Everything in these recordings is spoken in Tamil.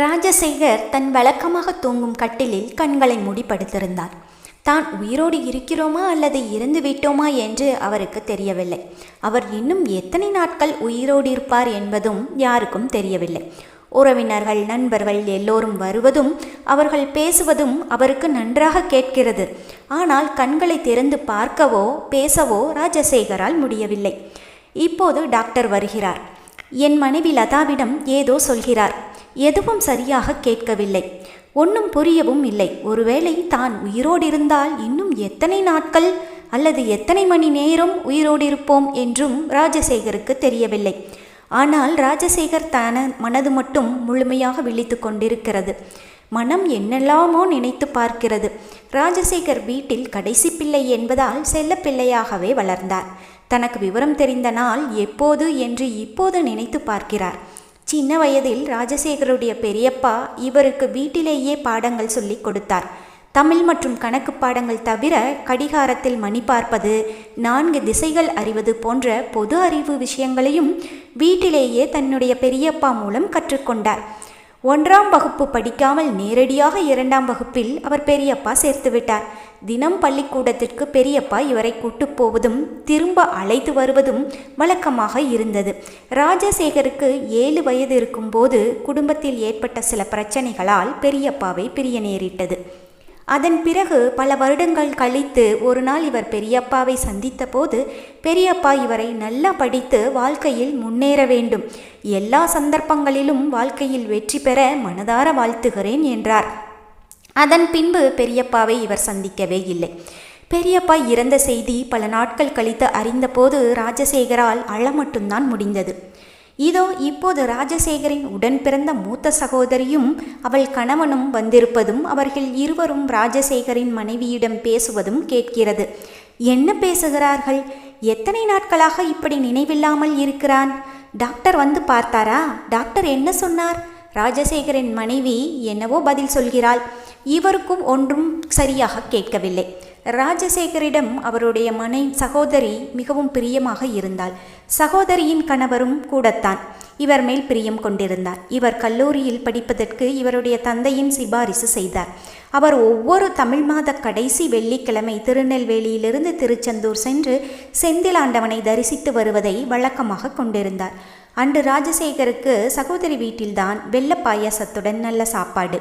ராஜசேகர் தன் வழக்கமாக தூங்கும் கட்டிலில் கண்களை மூடிப்படுத்திருந்தார் தான் உயிரோடு இருக்கிறோமா அல்லது இறந்து விட்டோமா என்று அவருக்கு தெரியவில்லை. அவர் இன்னும் எத்தனை நாட்கள் உயிரோடு இருப்பார் என்பதும் யாருக்கும் தெரியவில்லை. உறவினர்கள் நண்பர்கள் எல்லோரும் வருவதும் அவர்கள் பேசுவதும் அவருக்கு நன்றாக கேட்கிறது. ஆனால் கண்களை திறந்து பார்க்கவோ பேசவோ ராஜசேகரால் முடியவில்லை. இப்போது டாக்டர் வருகிறார். என் மனைவி லதாவிடம் ஏதோ சொல்கிறார். எதுவும் சரியாக கேட்கவில்லை. ஒன்றும் புரியவும் இல்லை. ஒருவேளை தான் உயிரோடு இருந்தால் இன்னும் எத்தனை நாட்கள் அல்லது எத்தனை மணி நேரம் உயிரோடு இருப்போம் என்றும் ராஜசேகருக்கு தெரியவில்லை. ஆனால் ராஜசேகர் தன மனது மட்டும் முழுமையாக விழித்து கொண்டிருக்கிறது. மனம் என்னெல்லாமோ நினைத்து பார்க்கிறது. ராஜசேகர் வீட்டில் கடைசி பிள்ளை என்பதால் செல்ல பிள்ளையாகவே வளர்ந்தார். தனக்கு விவரம் தெரிந்த நாள் எப்போது என்று இப்போது நினைத்து பார்க்கிறார். சின்ன வயதில் ராஜசேகருடைய பெரியப்பா இவருக்கு வீட்டிலேயே பாடங்கள் சொல்லிக் கொடுத்தார். தமிழ் மற்றும் கணக்கு பாடங்கள் தவிர கடிகாரத்தில் மணி பார்ப்பது நான்கு திசைகள் அறிவது போன்ற பொது அறிவு விஷயங்களையும் வீட்டிலேயே தன்னுடைய பெரியப்பா மூலம் கற்றுக்கொண்டார். ஒன்றாம் வகுப்பு படிக்காமல் நேரடியாக இரண்டாம் வகுப்பில் அவர் பெரியப்பா சேர்த்து விட்டார். தினம் பள்ளிக்கூடத்திற்கு பெரியப்பா இவரை கூட்டு போவதும் திரும்ப அழைத்து வருவதும் வழக்கமாக இருந்தது. ராஜசேகருக்கு ஏழு வயது இருக்கும்போது குடும்பத்தில் ஏற்பட்ட சில பிரச்சனைகளால் பெரியப்பாவை பிரிய நேரிட்டது. அதன் பிறகு பல வருடங்கள் கழித்து ஒரு நாள் இவர் பெரியப்பாவை சந்தித்த போது பெரியப்பா இவரை நல்லா படித்து வாழ்க்கையில் முன்னேற வேண்டும். எல்லா சந்தர்ப்பங்களிலும் வாழ்க்கையில் வெற்றி பெற மனதார வாழ்த்துகிறேன் என்றார். அதன் பின்பு பெரியப்பாவை இவர் சந்திக்கவே இல்லை. பெரியப்பா இறந்த செய்தி பல நாட்கள் கழித்து அறிந்தபோது ராஜசேகரால் அழ மட்டும்தான் முடிந்தது. இதோ இப்போது ராஜசேகரின் உடன் பிறந்த மூத்த சகோதரியும் அவள் கணவனும் வந்திருப்பதும் அவர்கள் இருவரும் ராஜசேகரின் மனைவியிடம் பேசுவதும் கேட்கிறது. என்ன பேசுகிறார்கள்? எத்தனை நாட்களாக இப்படி நினைவில்லாமல் இருக்கிறான்? டாக்டர் வந்து பார்த்தாரா? டாக்டர் என்ன சொன்னார் ராஜசேகரின் மனைவி என்னவோ பதில் சொல்கிறாள். இவருக்கும் ஒன்றும் சரியாக கேட்கவில்லை. ராஜசேகரிடம் அவருடைய மனை சகோதரி மிகவும் பிரியமாக இருந்தாள். சகோதரியின் கணவரும் கூடத்தான். இவர் மேல் பிரியம் கொண்டிருந்தார். இவர் கல்லூரியில் படிப்பதற்கு இவருடைய தந்தையின் சிபாரிசு செய்தார். அவர் ஒவ்வொரு தமிழ் மாத கடைசி வெள்ளிக்கிழமை திருநெல்வேலியிலிருந்து திருச்செந்தூர் சென்று செந்திலாண்டவனை தரிசித்து வருவதை வழக்கமாக கொண்டிருந்தார். அன்று ராஜசேகருக்கு சகோதரி வீட்டில்தான் வெள்ள பாயாசத்துடன் நல்ல சாப்பாடு.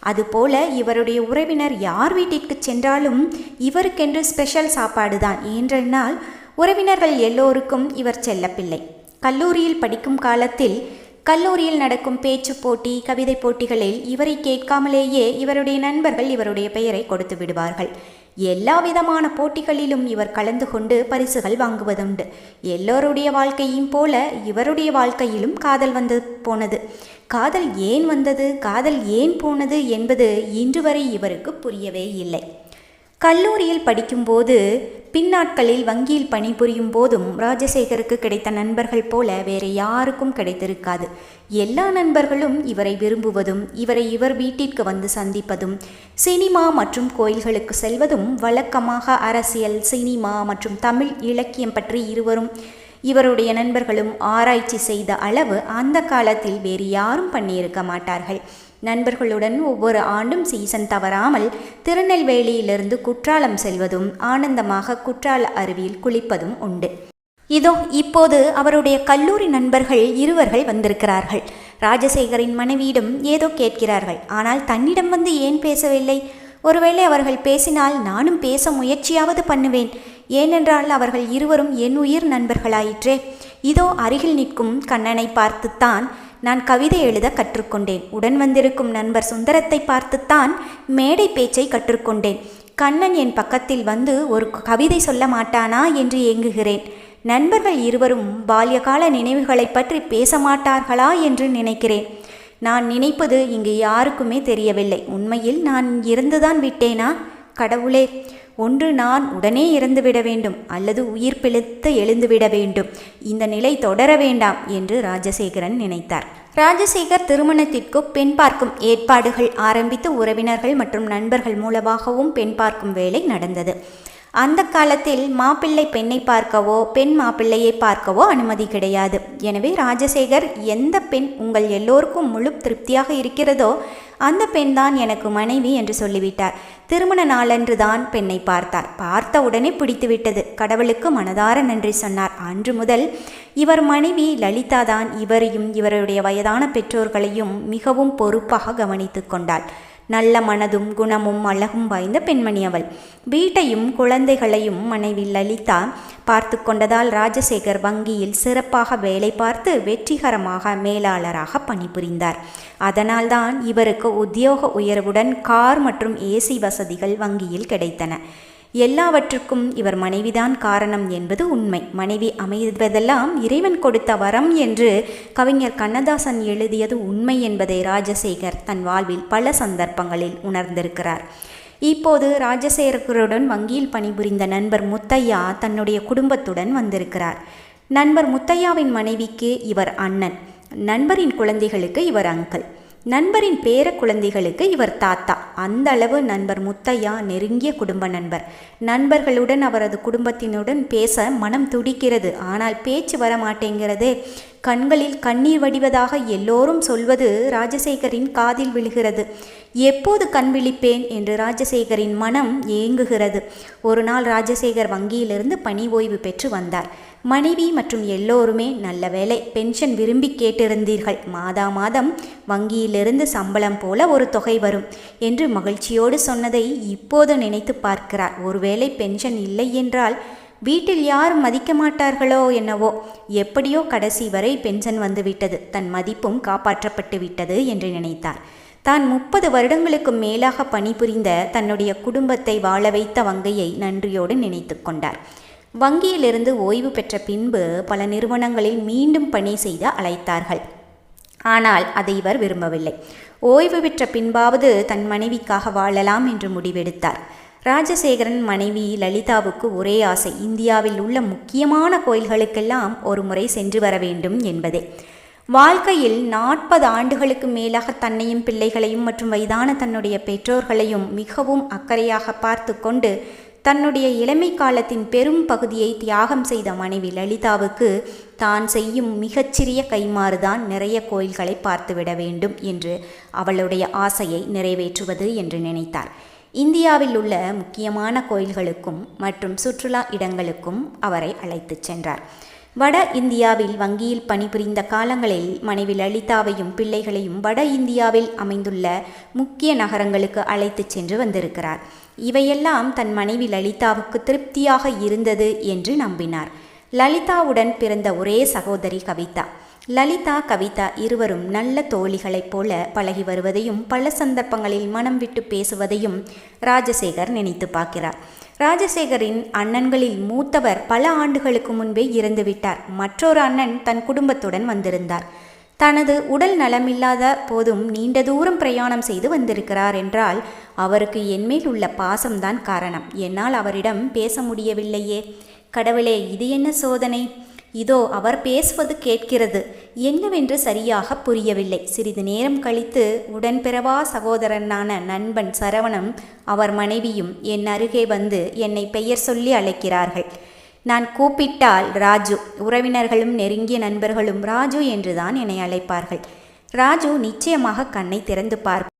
அதுபோல இவருடைய உறவினர் யார் வீட்டிற்கு சென்றாலும் இவருக்கென்று ஸ்பெஷல் சாப்பாடு தான் ஏன்றென்னால் உறவினர்கள் எல்லோருக்கும் இவர் செல்லப்பிள்ளை கல்லூரியில் படிக்கும் காலத்தில் கல்லூரியில் நடக்கும் பேச்சு போட்டி கவிதை போட்டிகளில் இவரை கேட்காமலேயே இவருடைய நண்பர்கள் இவருடைய பெயரை கொடுத்து விடுவார்கள். எல்லா விதமான போட்டிகளிலும் இவர் கலந்து கொண்டு பரிசுகள் வாங்குவதுண்டு. எல்லோருடைய வாழ்க்கையும் போல இவருடைய வாழ்க்கையிலும் காதல் வந்து போனது. காதல் ஏன் வந்தது? காதல் ஏன் போனது என்பது இன்று வரை இவருக்கு புரியவே இல்லை. கல்லூரியில் படிக்கும்போது பின்னாட்களில் வங்கியில் பணிபுரியும் போதும் ராஜசேகருக்கு கிடைத்த நண்பர்கள் போல வேறு யாருக்கும் கிடைத்திருக்காது. எல்லா நண்பர்களும் இவரை விரும்புவதும் இவரை இவர் வீட்டிற்கு வந்து சந்திப்பதும் சினிமா மற்றும் கோயில்களுக்கு செல்வதும் வழக்கமாக அரசியல் சினிமா மற்றும் தமிழ் இலக்கியம் பற்றி இருவரும் இவருடைய நண்பர்களும் ஆராய்ச்சி செய்த அளவு அந்த காலத்தில் வேறு யாரும் பண்ணியிருக்க மாட்டார்கள். நண்பர்களுடன் ஒவ்வொரு ஆண்டும் சீசன் தவறாமல் திருநெல்வேலியிலிருந்து குற்றாலம் செல்வதும் ஆனந்தமாக குற்றால அருவியில் குளிப்பதும் உண்டு. இதோ இப்போது அவருடைய கல்லூரி நண்பர்கள் இருவர்கள் வந்திருக்கிறார்கள். ராஜசேகரின் மனைவியிடம் ஏதோ கேட்கிறார்கள். ஆனால் தன்னிடம் வந்து ஏன் பேசவில்லை? ஒருவேளை அவர்கள் பேசினால் நானும் பேச முயற்சியாவது பண்ணுவேன். ஏனென்றால் அவர்கள் இருவரும் என் உயிர் நண்பர்களாயிற்றே. இதோ அருகில் நிற்கும் கண்ணனை பார்த்துத்தான் நான் கவிதை எழுத கற்றுக்கொண்டேன். உடன் வந்திருக்கும் நண்பர் சுந்தரத்தை பார்த்துத்தான் மேடை பேச்சை கற்றுக்கொண்டேன். கண்ணன் என் பக்கத்தில் வந்து ஒரு கவிதை சொல்ல மாட்டானா என்று ஏங்குகிறேன். நண்பர்கள் இருவரும் பால்யகால நினைவுகளை பற்றி பேச மாட்டார்களா என்று நினைக்கிறேன். நான் நினைப்பது இங்கு யாருக்குமே தெரியவில்லை. உண்மையில் நான் இருந்துதான் விட்டேனா? கடவுளே! ஒன்று நான் உடனே இறந்துவிட வேண்டும் அல்லது உயிர் பிழைத்து எழுந்துவிட வேண்டும். இந்த நிலை தொடர வேண்டாம் என்று ராஜசேகரன் நினைத்தார். ராஜசேகர் திருமணத்திற்கு பெண் பார்க்கும் ஏற்பாடுகள் ஆரம்பித்து உறவினர்கள் மற்றும் நண்பர்கள் மூலமாகவும் பெண் பார்க்கும் வேலை நடந்தது. அந்த காலத்தில் மாப்பிள்ளை பெண்ணை பார்க்கவோ பெண் மாப்பிள்ளையை பார்க்கவோ அனுமதி கிடையாது. எனவே ராஜசேகர் எந்த பெண் உங்கள் எல்லோருக்கும் முழு திருப்தியாக இருக்கிறதோ அந்த பெண் தான் எனக்கு மனைவி என்று சொல்லிவிட்டார். திருமண நாளன்று தான் பெண்ணை பார்த்தார். பார்த்த உடனே பிடித்துவிட்டது. கடவுளுக்கு மனதார நன்றி சொன்னார். அன்று முதல் இவர் மனைவி லலிதா தான் இவரையும் இவருடைய வயதான பெற்றோர்களையும் மிகவும் பொறுப்பாக கவனித்து கொண்டாள். நல்ல மனதும் குணமும் அழகும் வாய்ந்த பெண்மணி அவள். வீட்டையும் குழந்தைகளையும் மனைவி லலிதா பார்த்து கொண்டதால் ராஜசேகர் வங்கியில் சிறப்பாக வேலை பார்த்து வெற்றிகரமாக மேலாளராக பணிபுரிந்தார். அதனால்தான் இவருக்கு உத்தியோக உயர்வுடன் கார் மற்றும் ஏசி வசதிகள் வங்கியில் கிடைத்தன. எல்லாவற்றுக்கும் இவர் மனைவிதான் காரணம் என்பது உண்மை. மனைவி அமைவதெல்லாம் இறைவன் கொடுத்த வரம் என்று கவிஞர் கண்ணதாசன் எழுதியது உண்மை என்பதை ராஜசேகர் தன் வாழ்வில் பல சந்தர்ப்பங்களில் உணர்ந்திருக்கிறார். இப்போது ராஜசேகருடன் வங்கியில் பணிபுரிந்த நண்பர் முத்தையா தன்னுடைய குடும்பத்துடன் வந்திருக்கிறார். நண்பர் முத்தையாவின் மனைவிக்கு இவர் அண்ணன். நண்பரின் குழந்தைகளுக்கு இவர் அங்கிள். நண்பரின் பேர குழந்தைகளுக்கு இவர் தாத்தா. அந்த அளவு நண்பர் முத்தையா நெருங்கிய குடும்ப நண்பர். நண்பர்களுடன் அவரது குடும்பத்தினுடன் பேச மனம் துடிக்கிறது. ஆனால் பேச்சு வர மாட்டேங்கிறது கண்களில் கண்ணீர் வடிவதாக எல்லோரும் சொல்வது ராஜசேகரின் காதில் விழுகிறது. எப்போது கண் விழிப்பேன் என்று ராஜசேகரின் மனம் ஏங்குகிறது. ஒரு நாள் ராஜசேகர் வங்கியிலிருந்து பணி ஓய்வு பெற்று வந்தார். மனைவி மற்றும் எல்லோருமே நல்ல வேலை பென்ஷன் விரும்பி கேட்டிருந்தீர்கள். மாதா மாதம் வங்கியிலிருந்து சம்பளம் போல ஒரு தொகை வரும் என்று மகிழ்ச்சியோடு சொன்னதை இப்போது நினைத்து பார்க்கிறார். ஒருவேளை பென்ஷன் இல்லை என்றால் வீட்டில் யாரும் மதிக்க மாட்டார்களோ என்னவோ எப்படியோ கடைசி வரை பென்ஷன் வந்துவிட்டது. தன் மதிப்பும் காப்பாற்றப்பட்டு விட்டது என்று நினைத்தார். தான் முப்பது வருடங்களுக்கு மேலாக பணிபுரிந்த தன்னுடைய குடும்பத்தை வாழ வைத்த வங்கையை நன்றியோடு நினைத்து கொண்டார். வங்கியிலிருந்து ஓய்வு பெற்ற பின்பு பல நிறுவனங்களில் மீண்டும் பணி செய்து அழைத்தார்கள். ஆனால் அதை இவர் விரும்பவில்லை. ஓய்வு பெற்ற பின்பாவது தன் மனைவிக்காக வாழலாம் என்று முடிவெடுத்தார். ராஜசேகரன் மனைவி லலிதாவுக்கு ஒரே ஆசை இந்தியாவில் உள்ள முக்கியமான கோயில்களுக்கெல்லாம் ஒரு முறை சென்று வர வேண்டும் என்பதே. வாழ்க்கையில் நாற்பது ஆண்டுகளுக்கு மேலாக தன்னையும் பிள்ளைகளையும் மற்றும் வயதான தன்னுடைய பெற்றோர்களையும் மிகவும் அக்கறையாக பார்த்து கொண்டு தன்னுடைய இளமை காலத்தின் பெரும் பகுதியை தியாகம் செய்த மனைவி லலிதாவுக்கு தான் செய்யும் மிகச்சிறிய கைமாறுதான் நிறைய கோயில்களை பார்த்துவிட வேண்டும் என்று அவளுடைய ஆசையை நிறைவேற்றுவது என்று நினைத்தார். இந்தியாவில் உள்ள முக்கியமான கோயில்களுக்கும் மற்றும் சுற்றுலா இடங்களுக்கும் அவரை அழைத்துச் சென்றார். வட இந்தியாவில் வங்கியில் பணிபுரிந்த காலங்களில் மனைவி லலிதாவையும் பிள்ளைகளையும் வட இந்தியாவில் அமைந்துள்ள முக்கிய நகரங்களுக்கு அழைத்துச் சென்று வந்திருக்கிறார். இவையெல்லாம் தன் மனைவி லலிதாவுக்கு திருப்தியாக இருந்தது என்று நம்பினார். லலிதாவுடன் பிறந்த ஒரே சகோதரி கவிதா. லலிதா கவிதா இருவரும் நல்ல தோழிகளைப் போல பழகி வருவதையும் பல சந்தர்ப்பங்களில் மனம் விட்டு பேசுவதையும் ராஜசேகர் நினைத்து பார்க்கிறார். ராஜசேகரின் அண்ணன்களில் மூத்தவர் பல ஆண்டுகளுக்கு முன்பே இறந்துவிட்டார் மற்றொரு அண்ணன் தன் குடும்பத்துடன் வந்திருந்தார். தனது உடல் நலமில்லாத போதும் நீண்ட தூரம் பிரயாணம் செய்து வந்திருக்கிறார் என்றால் அவருக்கு என்மேல் உள்ள பாசம்தான் காரணம். என்னால் அவரிடம் பேச முடியவில்லையே. கடவுளே இது என்ன சோதனை? இதோ அவர் பேசுவது கேட்கிறது. என்னவென்று சரியாக புரியவில்லை. சிறிது நேரம் கழித்து உடன்பிறவா சகோதரனான நண்பன் சரவணம் அவர் மனைவியும் என் அருகே வந்து என்னை பெயர் சொல்லி அழைக்கிறார்கள். நான் கூப்பிட்டால் ராஜு உறவினர்களும் நெருங்கிய நண்பர்களும் ராஜு என்றுதான் என்னை அழைப்பார்கள். ராஜு நிச்சயமாக கண்ணை திறந்து பார்ப்பார்.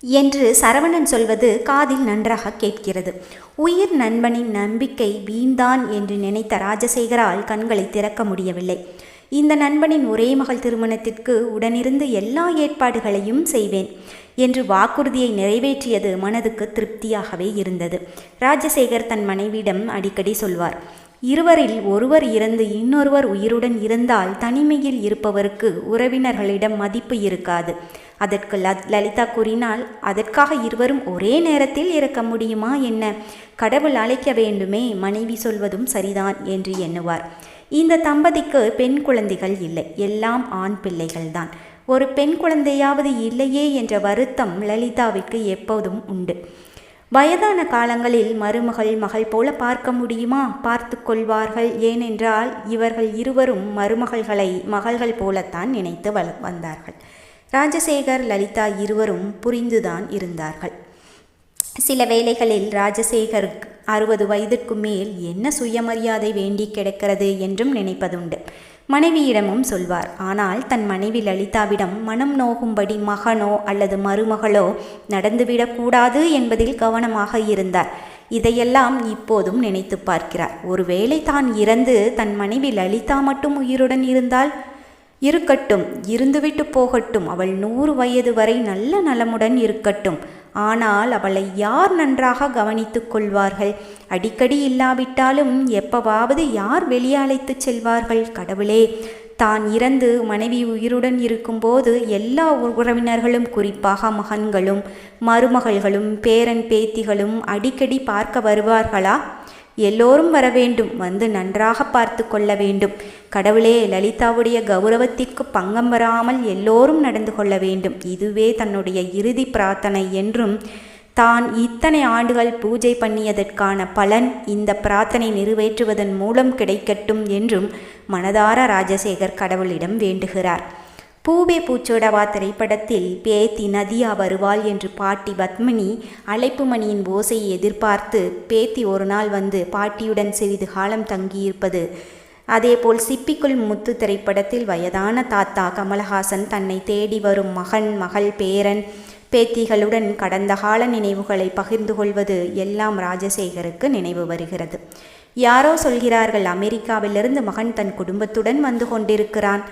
என்று சரவணன் சொல்வது காதில் நன்றாக கேட்கிறது. உயிர் நண்பனின் நம்பிக்கை வீண்தான் என்று நினைத்த ராஜசேகரால் கண்களை திறக்க முடியவில்லை. இந்த நண்பனின் ஒரே மகள் திருமணத்திற்கு உடனிருந்து எல்லா ஏற்பாடுகளையும் செய்வேன் என்று வாக்குறுதியை நிறைவேற்றியது மனதுக்கு திருப்தியாகவே இருந்தது. ராஜசேகர் தன் மனைவியிடம் அடிக்கடி சொல்வார் இருவரில் ஒருவர் இறந்து இன்னொருவர் உயிருடன் இருந்தால் தனிமையில் இருப்பவருக்கு உறவினர்களிடம் மதிப்பு இருக்காது. அதற்கு லலிதா கூறினால் அதற்காக இருவரும் ஒரே நேரத்தில் இறக்க முடியுமா என்ன? கடவுள் அழைக்க வேண்டுமே மனைவி சொல்வதும் சரிதான் என்று எண்ணுவார். இந்த தம்பதிக்கு பெண் குழந்தைகள் இல்லை எல்லாம் ஆண் பிள்ளைகள்தான். ஒரு பெண் குழந்தையாவது இல்லையே என்ற வருத்தம் லலிதாவிற்கு எப்போதும் உண்டு. வயதான காலங்களில் மருமகள் மகள் போல பார்க்க முடியுமா? பார்த்து கொள்வார்கள். ஏனென்றால் இவர்கள் இருவரும் மருமகள்களை மகள்கள் போலத்தான் நினைத்து வள வந்தார்கள். ராஜசேகர் லலிதா இருவரும் புரிந்துதான் இருந்தார்கள். சில வேளைகளில் ராஜசேகருக்கு அறுபது வயதிற்கு மேல் என்ன சுயமரியாதை வேண்டி கிடக்கிறது என்றும் நினைப்பதுண்டு. மனைவியிடமும் சொல்வார் ஆனால் தன் மனைவி லலிதாவிடம் மனம் நோகும்படி மகனோ அல்லது மருமகளோ நடந்துவிடக்கூடாது என்பதில் கவனமாக இருந்தார். இதையெல்லாம் இப்போதும் நினைத்து பார்க்கிறார். ஒருவேளை தான் இறந்து தன் மனைவி லலிதா மட்டும் உயிருடன் இருந்தால் இருக்கட்டும் இருந்துவிட்டு போகட்டும். அவள் நூறு வயது வரை நல்ல நலமுடன் இருக்கட்டும். ஆனால் அவளை யார் நன்றாக கவனித்துக் கொள்வார்கள்? அடிக்கடி இல்லாவிட்டாலும் எப்பவாவது யார் வெளியே அழைத்துச் செல்வார்கள்? கடவுளே! தான் இறந்து மனைவி உயிருடன் இருக்கும்போது எல்லா உறவினர்களும் குறிப்பாக மகன்களும் மருமகள்களும் பேரன் பேத்திகளும் அடிக்கடி பார்க்க வருவார்களா? எல்லோரும் வர வேண்டும். வந்து நன்றாக பார்த்து கொள்ள வேண்டும். கடவுளே லலிதாவுடைய கௌரவத்திற்கு பங்கம் வராமல் எல்லோரும் நடந்து கொள்ள வேண்டும். இதுவே தன்னுடைய இறுதி பிரார்த்தனை என்றும் தான் இத்தனை ஆண்டுகள் பூஜை பண்ணியதற்கான பலன் இந்த பிரார்த்தனை நிறைவேற்றுவதன் மூலம் கிடைக்கட்டும் என்றும் மனதார ராஜசேகர் கடவுளிடம் வேண்டுகிறார். பூவே பூச்சோடவா திரைப்படத்தில் பேத்தி நதியா வருவாள் என்று பாட்டி பத்மினி அழைப்பு மணியின் ஓசையை எதிர்பார்த்து பேத்தி ஒரு நாள் வந்து பாட்டியுடன் சிறிது காலம் தங்கியிருப்பது. அதேபோல் சிப்பிக்குள் முத்து திரைப்படத்தில் வயதான தாத்தா கமலஹாசன் தன்னை தேடி வரும் மகன் மகள் பேரன் பேத்திகளுடன் கடந்த கால நினைவுகளை பகிர்ந்து கொள்வது எல்லாம் ராஜசேகருக்கு நினைவு வருகிறது. யாரோ சொல்கிறார்கள் அமெரிக்காவிலிருந்து மகன் தன் குடும்பத்துடன் வந்து கொண்டிருக்கிறான்.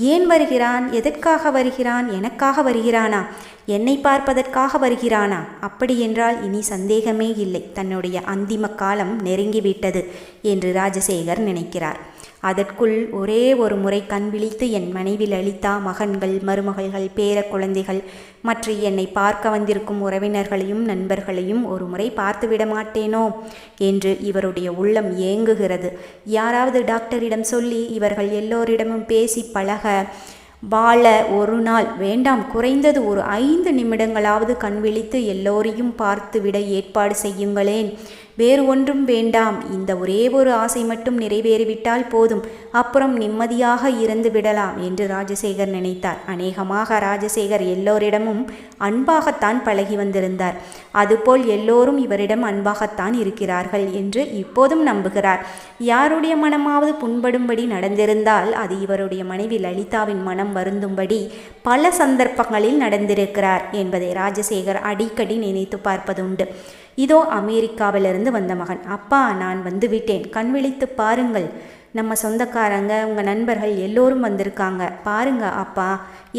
ஏன் வருகிறான்? எதற்காக வருகிறான்? எனக்காக வருகிறானா? என்னை பார்ப்பதற்காக வருகிறானா? அப்படியென்றால் இனி சந்தேகமே இல்லை. தன்னுடைய அந்திம காலம் நெருங்கிவிட்டது என்று ராஜசேகர் நினைக்கிறார். அதற்குள் ஒரே ஒரு முறை கண் விழித்து என் மனைவி லலிதா மகன்கள் மருமகள்கள் பேர குழந்தைகள் மற்ற என்னை பார்க்க வந்திருக்கும் உறவினர்களையும் நண்பர்களையும் ஒரு முறை பார்த்துவிட மாட்டேனோ என்று இவருடைய உள்ளம் ஏங்குகிறது. யாராவது டாக்டரிடம் சொல்லி இவர்கள் எல்லோரிடமும் பேசி பழக வாழ ஒரு நாள் வேண்டாம் குறைந்தது ஒரு ஐந்து நிமிடங்களாவது கண் விழித்து எல்லோரையும் பார்த்துவிட ஏற்பாடு செய்யுங்களேன். வேறு ஒன்றும் வேண்டாம். இந்த ஒரே ஒரு ஆசை மட்டும் நிறைவேறிவிட்டால் போதும். அப்புறம் நிம்மதியாக இருந்து விடலாம் என்று ராஜசேகர் நினைத்தார். அநேகமாக ராஜசேகர் எல்லோரிடமும் அன்பாகத்தான் பழகி வந்திருந்தார். அதுபோல் எல்லோரும் இவரிடம் அன்பாகத்தான் இருக்கிறார்கள் என்று இப்போதும் நம்புகிறார். யாருடைய மனமாவது புண்படும்படி நடந்திருந்தால் அது இவருடைய மனைவி லலிதாவின் மனம் வருந்தும்படி பல சந்தர்ப்பங்களில் நடந்திருக்கிறார் என்பதை ராஜசேகர் அடிக்கடி நினைத்து பார்ப்பதுண்டு. இதோ அமெரிக்காவிலிருந்து வந்த மகன். அப்பா நான் வந்து விட்டேன் கண் விழித்து பாருங்கள். நம்ம சொந்தக்காரங்க உங்கள் நண்பர்கள் எல்லோரும் வந்திருக்காங்க. பாருங்க அப்பா.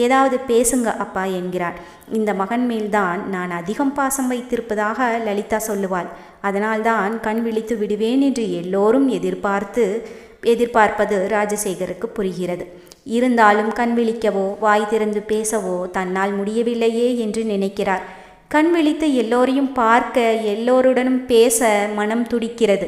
ஏதாவது பேசுங்க அப்பா என்கிறார். இந்த மகன் மேல்தான் நான் அதிகம் பாசம் வைத்திருப்பதாக லலிதா சொல்லுவாள். அதனால்தான் கண் விழித்து விடுவேன் என்று எல்லோரும் எதிர்பார்த்து எதிர்பார்ப்பது ராஜசேகருக்கு புரிகிறது. இருந்தாலும் கண் விழிக்கவோ வாய் திறந்து பேசவோ தன்னால் முடியவில்லையே என்று நினைக்கிறார். கண் விழித்து எல்லோரையும் பார்க்க எல்லோருடனும் பேச மனம் துடிக்கிறது.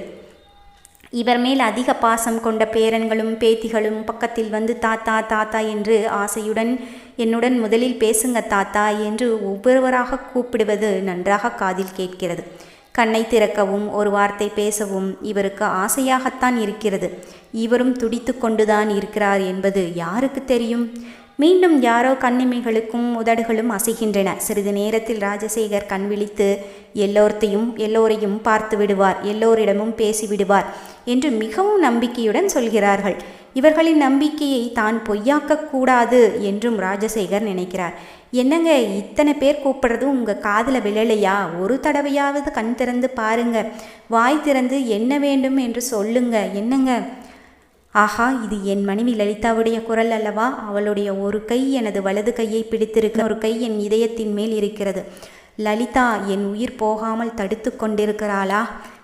இவர் மேல் அதிக பாசம் கொண்ட பேரன்களும் பேத்திகளும் பக்கத்தில் வந்து தாத்தா தாத்தா என்று ஆசையுடன் என்னுடன் முதலில் பேசுங்க தாத்தா என்று ஒவ்வொருவராக கூப்பிடுவது நன்றாக காதில் கேட்கிறது. கண்ணை திறக்கவும் ஒரு வார்த்தை பேசவும் இவருக்கு ஆசையாகத்தான் இருக்கிறது. இவரும் துடித்து கொண்டுதான் இருக்கிறார் என்பது யாருக்கு தெரியும்? மீண்டும் யாரோ கண்ணிமைகளுக்கும் உதடுகளும் அசைகின்றன. சிறிது நேரத்தில் ராஜசேகர் கண் விழித்து எல்லோர்த்தையும் எல்லோரையும் பார்த்து விடுவார் எல்லோரிடமும் பேசிவிடுவார் என்று மிகவும் நம்பிக்கையுடன் சொல்கிறார்கள். இவர்களின் நம்பிக்கையை தான் பொய்யாக்க கூடாது என்றும் ராஜசேகர் நினைக்கிறார். என்னங்க இத்தனை பேர் கூப்பிடுறது உங்கள் காதில் விழலையா? ஒரு தடவையாவது கண் திறந்து பாருங்க. வாய் திறந்து என்ன வேண்டும் என்று சொல்லுங்க. என்னங்க? ஆஹா இது என் மனைவி லலிதாவுடைய குரல் அல்லவா? அவளுடைய ஒரு கை எனது வலது கையை பிடித்திருக்க ஒரு கை என் இதயத்தின் மேல் இருக்கிறது. லலிதா என் உயிர் போகாமல் தடுத்து கொண்டிருக்கிறாளா?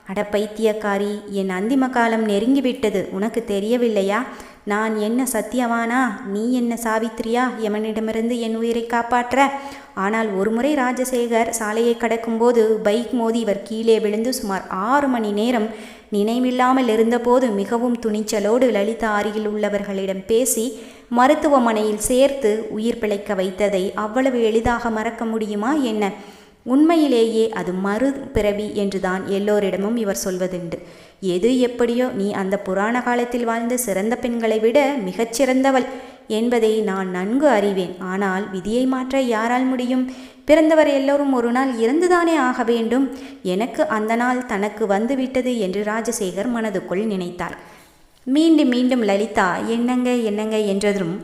அட பைத்தியக்காரி என் அந்திம காலம் நெருங்கிவிட்டது உனக்கு தெரியவில்லையா? நான் என்ன சத்தியவானா? நீ என்ன சாவித்திரியா? எவனிடமிருந்து என் உயிரை காப்பாற்ற? ஆனால் ஒருமுறை ராஜசேகர் சாலையை கடக்கும்போது பைக் மோதி இவர் கீழே விழுந்து சுமார் ஆறு மணி நேரம் நினைவில்லாமல் இருந்தபோது மிகவும் துணிச்சலோடு லலிதா அருகில் உள்ளவர்களிடம் பேசி மருத்துவமனையில் சேர்த்து உயிர் பிழைக்க வைத்ததை அவ்வளவு எளிதாக மறக்க முடியுமா என்ன? உண்மையிலேயே அது மறு பிறவி என்றுதான் எல்லோரிடமும் இவர் சொல்வதுண்டு. எது எப்படியோ நீ அந்த புராண காலத்தில் வாழ்ந்த சிறந்த பெண்களை விட மிகச்சிறந்தவள். என்பதை நான் நன்கு அறிவேன். ஆனால் விதியை மாற்ற யாரால் முடியும்? பிறந்தவர் எல்லோரும் ஒரு நாள் இறந்துதானே ஆக வேண்டும்? எனக்கு அந்த நாள் தனக்கு வந்துவிட்டது என்று ராஜசேகர் மனதுக்குள் நினைத்தார். மீண்டும் மீண்டும் லலிதா என்னங்க என்னங்க என்றதும்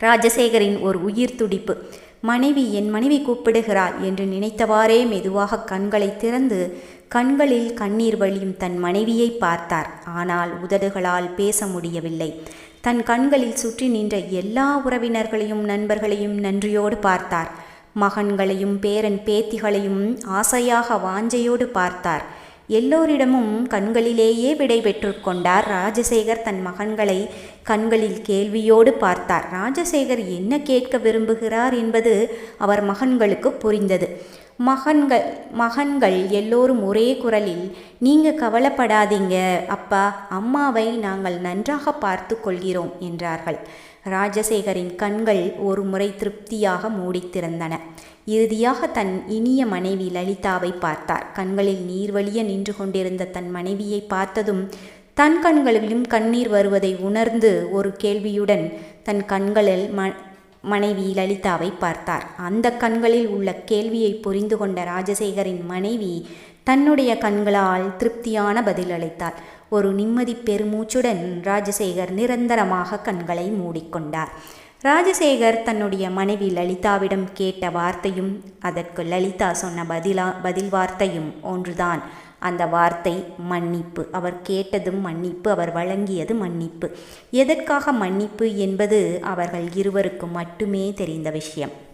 ராஜசேகரின் ஒரு உயிர் துடிப்பு. மனைவி என் மனைவி கூப்பிடுகிறாள் என்று நினைத்தவாறே மெதுவாக கண்களை திறந்து கண்களில் கண்ணீர் வழியும் தன் மனைவியை பார்த்தார். ஆனால் உதடுகளால் பேச முடியவில்லை. தன் கண்களில் சுற்றி நின்ற எல்லா உறவினர்களையும் நண்பர்களையும் நன்றியோடு பார்த்தார். மகன்களையும் பேரன் பேத்திகளையும் ஆசையாக வாஞ்சையோடு பார்த்தார். எல்லோரிடமும் கண்களிலேயே விடை பெற்றுக்கொண்டார் ராஜசேகர். தன் மகன்களை கண்களில் கேள்வியோடு பார்த்தார். ராஜசேகர் என்ன கேட்க விரும்புகிறார் என்பது அவர் மகன்களுக்கு புரிந்தது. மகன்கள் மகன்கள் எல்லோரும் ஒரே குரலில் நீங்க கவலைப்படாதீங்க அப்பா அம்மாவை நாங்கள் நன்றாக பார்த்து கொள்கிறோம் என்றார்கள். ராஜசேகரின் கண்கள் ஒரு முறை திருப்தியாக மூடித்திருந்தன. இறுதியாக தன் இனிய மனைவி லலிதாவை பார்த்தார். கண்களில் நீர்வழிய நின்று கொண்டிருந்த தன் மனைவியை பார்த்ததும் தன் கண்களிலும் கண்ணீர் வருவதை உணர்ந்து ஒரு கேள்வியுடன் தன் கண்களில் ம மனைவி லலிதாவை பார்த்தார். அந்த கண்களில் உள்ள கேள்வியை புரிந்து கொண்ட ராஜசேகரின் மனைவி தன்னுடைய கண்களால் திருப்தியான பதில் அளித்தார் ஒரு நிம்மதி பெருமூச்சுடன் ராஜசேகர் நிரந்தரமாக கண்களை மூடிக்கொண்டார் ராஜசேகர் தன்னுடைய மனைவி லலிதாவிடம் கேட்ட வார்த்தையும் அதற்கு லலிதா சொன்ன பதிலா பதில் வார்த்தையும் ஒன்றுதான். அந்த வார்த்தை மன்னிப்பு. அவர் கேட்டதும் மன்னிப்பு அவர் வழங்கியது மன்னிப்பு. எதற்காக மன்னிப்பு என்பது அவர்கள் இருவருக்கும் மட்டுமே தெரிந்த விஷயம்.